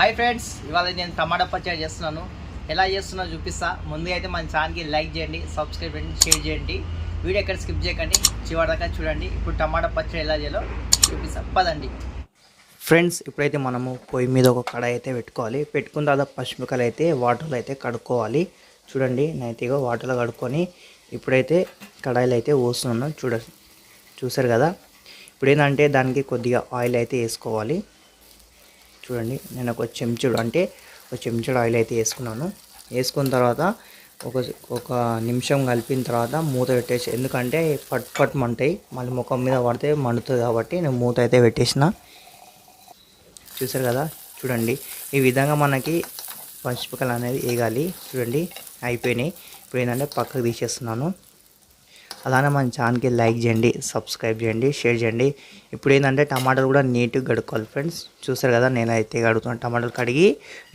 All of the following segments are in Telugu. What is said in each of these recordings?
హాయ్ ఫ్రెండ్స్ ఇవాళ నేను టమాటా పచ్చడి చేస్తున్నాను. ఎలా చేస్తున్నా చూపిస్తా. ముందుగా అయితే మన ఛానల్కి లైక్ చేయండి సబ్స్క్రైబ్ చేయండి షేర్ చేయండి. వీడియో ఎక్కడ స్కిప్ చేయకండి చివరిదాకా చూడండి. ఇప్పుడు టమాటా పచ్చడి ఎలా చేయాలో చూపిస్తా. పదండి. ఫ్రెండ్స్ ఇప్పుడైతే మనము పొయ్యి మీద ఒక కడాయి అయితే పెట్టుకోవాలి. పెట్టుకున్న తర్వాత పచ్చిమిరకాయలు అయితే వాటర్లో అయితే కడుక్కోవాలి. చూడండి నైతిగా వాటర్లో కడుక్కొని ఇప్పుడైతే కడాయిలు అయితే పోస్తున్నాను. చూడ చూసారు కదా? ఇప్పుడు ఏంటంటే దానికి కొద్దిగా ఆయిల్ అయితే వేసుకోవాలి. చూడండి నేను ఒక చెంచుడు అంటే ఒక చెంచుడు ఆయిల్ అయితే వేసుకున్నాను. వేసుకున్న తర్వాత ఒక ఒక నిమిషం కలిపిన తర్వాత మూత పెట్టేసి ఎందుకంటే పట్ పట్ మంటాయి మళ్ళీ ముఖం మీద పడితే మండుతుంది కాబట్టి నేను మూత అయితే పెట్టేసిన. చూసారు కదా? చూడండి ఈ విధంగా మనకి పచ్చిమిరపకాయలు అనేది వేగాలి. చూడండి అయిపోయినాయి. ఇప్పుడు ఏంటంటే పక్కకు తీసేస్తున్నాను. అలానే మన ఛానల్కి లైక్ చేయండి సబ్స్క్రైబ్ చేయండి షేర్ చేయండి. ఇప్పుడు ఏంటంటే టమాటాలు కూడా నీట్గా కడుక్కోవాలి ఫ్రెండ్స్. చూసారు కదా నేను అయితే కడుగుతున్నాను టమాటాలు కడిగి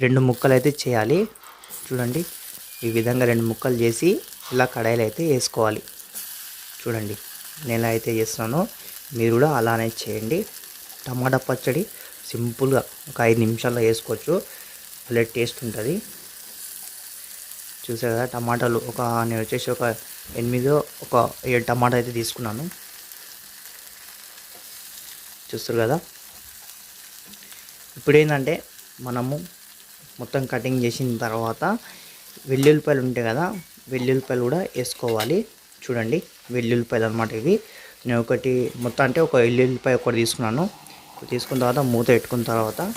రెండు ముక్కలు అయితే చేయాలి. చూడండి ఈ విధంగా రెండు ముక్కలు చేసి ఇలా కడాయిలు అయితే వేసుకోవాలి. చూడండి నేను అయితే చేస్తున్నాను. మీరు కూడా అలానే చేయండి. టమాటా పచ్చడి సింపుల్గా ఒక ఐదు నిమిషాల్లో వేసుకోవచ్చు. భలే టేస్ట్ ఉంటుంది. చూసారు కదా టమాటాలు ఒక నేను వచ్చేసి ఒక ఎనిమిదో ఒక ఏడు టమాటా అయితే తీసుకున్నాను. చూస్తారు కదా? ఇప్పుడు ఏంటంటే మనము మొత్తం కటింగ్ చేసిన తర్వాత వెల్లుల్లిపాయలు ఉంటాయి కదా వెల్లుల్లిపాయలు కూడా వేసుకోవాలి. చూడండి వెల్లుల్లిపాయలు అనమాట ఇవి. నేను ఒకటి మొత్తం అంటే ఒక వెల్లుల్లిపాయ ఒకటి తీసుకున్నాను. తీసుకున్న తర్వాత మూత పెట్టుకున్న తర్వాత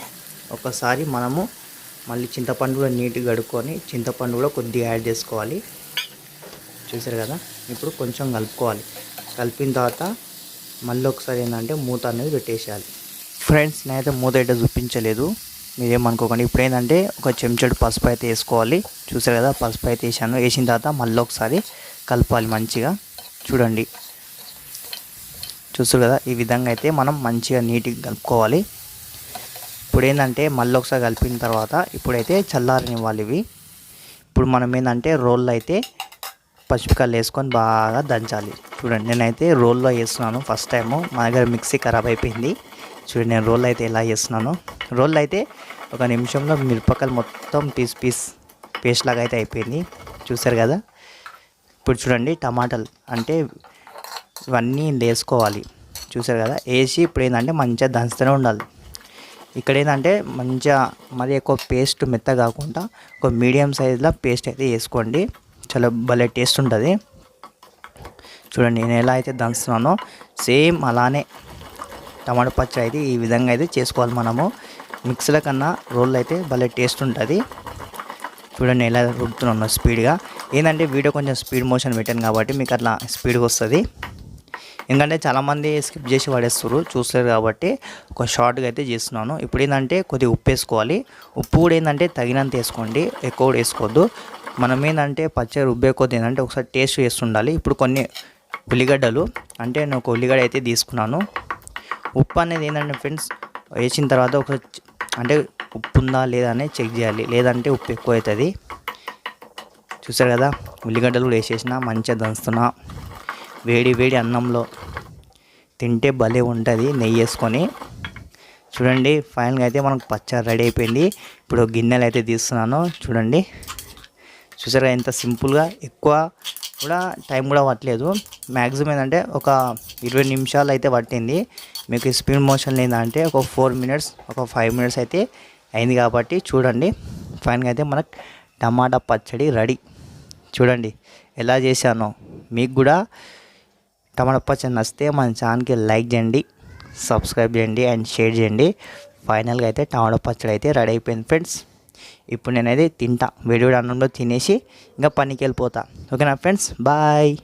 ఒకసారి మనము మళ్ళీ చింతపండు కూడా నీట్గా కడుక్కొని చింతపండు కూడా కొద్దిగా యాడ్ చేసుకోవాలి. చూసారు కదా ఇప్పుడు కొంచెం కలుపుకోవాలి. కలిపిన తర్వాత మళ్ళీ ఒకసారి ఏంటంటే మూత అనేది పెట్టేసేయాలి. ఫ్రెండ్స్ నేనైతే మూత అయితే చూపించలేదు. మీరేమనుకోకండి ఇప్పుడు ఏంటంటే ఒక చెంచాడు పసుపు అయితే వేసుకోవాలి. చూసారు కదా పసుపు అయితే వేసాను. వేసిన తర్వాత మళ్ళీ ఒకసారి కలపాలి మంచిగా. చూడండి. చూస్తారు కదా ఈ విధంగా అయితే మనం మంచిగా నీట్గా కలుపుకోవాలి. ఇప్పుడు ఏంటంటే మళ్ళీ ఒకసారి కలిపిన తర్వాత ఇప్పుడైతే చల్లారనివ్వాలి ఇవి. ఇప్పుడు మనం ఏంటంటే రోళ్ళు అయితే పచ్చిమిరకాయలు వేసుకొని బాగా దంచాలి. చూడండి నేనైతే రోల్లో వేస్తున్నాను. ఫస్ట్ టైము మా దగ్గర మిక్సీ ఖరాబ్ అయిపోయింది. చూడండి నేను రోల్ అయితే ఎలా చేస్తున్నాను రోల్ అయితే ఒక నిమిషంలో మిరపకాయలు మొత్తం పీస్ పీస్ పేస్ట్ లాగా అయితే అయిపోయింది. చూసారు కదా? ఇప్పుడు చూడండి టమాటాలు అంటే ఇవన్నీ వేసుకోవాలి. చూసారు కదా? వేసి ఇప్పుడు ఏంటంటే మంచిగా దంచుతూనే ఉండాలి. ఇక్కడ ఏంటంటే మంచిగా మరి ఎక్కువ పేస్ట్ మెత్త కాకుండా ఒక మీడియం సైజులో పేస్ట్ అయితే వేసుకోండి. చాలా భలే టేస్ట్ ఉంటుంది. చూడండి నేను ఎలా అయితే దంచుతున్నానో సేమ్ అలానే టమాటా పచ్చడి అయితే ఈ విధంగా అయితే చేసుకోవాలి మనము. మిక్సీల కన్నా రోల్ అయితే భలే టేస్ట్ ఉంటుంది. చూడండి ఎలా రుడుతున్నాను స్పీడ్గా. ఏంటంటే వీడియో కొంచెం స్పీడ్ మోషన్ పెట్టాను కాబట్టి మీకు అట్లా స్పీడ్గా వస్తుంది. ఎందుకంటే చాలామంది స్కిప్ చేసి పడేస్తారు చూస్తారు కాబట్టి ఒక షార్ట్గా అయితే చేస్తున్నాను. ఇప్పుడు ఏంటంటే కొద్దిగా ఉప్పు వేసుకోవాలి. ఉప్పు కూడా ఏంటంటే తగినంత వేసుకోండి. ఎక్కువ కూడా వేసుకోవద్దు. మనం ఏంటంటే పచ్చడి రుబ్బే కొద్ది ఏంటంటే ఒకసారి టేస్ట్ చేస్తుండాలి. ఇప్పుడు కొన్ని ఉల్లిగడ్డలు అంటే నేను ఒక ఉల్లిగడ్డ అయితే తీసుకున్నాను. ఉప్పు అనేది ఏంటంటే ఫ్రెండ్స్ వేసిన తర్వాత ఒక అంటే ఉప్పు ఉందా లేదా అనేది చెక్ చేయాలి. లేదంటే ఉప్పు ఎక్కువ అవుతుంది. చూసారు కదా ఉల్లిగడ్డలు కూడా వేసేసిన మంచిగా దంచుతున్నా. వేడి వేడి అన్నంలో తింటే భలే ఉంటుంది నెయ్యి వేసుకొని. చూడండి ఫైనల్గా అయితే మనకు పచ్చడి రెడీ అయిపోయింది. ఇప్పుడు గిన్నెలు అయితే తీస్తున్నాను. చూడండి. చూసారా ఎంత సింపుల్గా ఎక్కువ కూడా టైం కూడా పట్టలేదు. మ్యాక్సిమం ఏంటంటే ఒక ఇరవై నిమిషాలు అయితే పట్టింది. మీకు స్పీడ్ మోషన్ ఏంటంటే ఒక ఫోర్ మినిట్స్ ఒక ఫైవ్ మినిట్స్ అయితే అయింది కాబట్టి చూడండి. ఫైనల్గా అయితే మనకు టమాటా పచ్చడి రెడీ. చూడండి ఎలా చేశానో. మీకు కూడా టమాటా పచ్చడి నచ్చితే మన ఛానల్కి లైక్ చేయండి సబ్స్క్రైబ్ చేయండి అండ్ షేర్ చేయండి. ఫైనల్గా అయితే టమాటా పచ్చడి అయితే రెడీ అయిపోయింది ఫ్రెండ్స్. ఇప్పుడు నేనైతే తింటా. వేడి వేడి అన్నంలో తినేసి ఇంకా పనికి వెళ్ళిపోతా. ఓకేనా ఫ్రెండ్స్? బాయ్.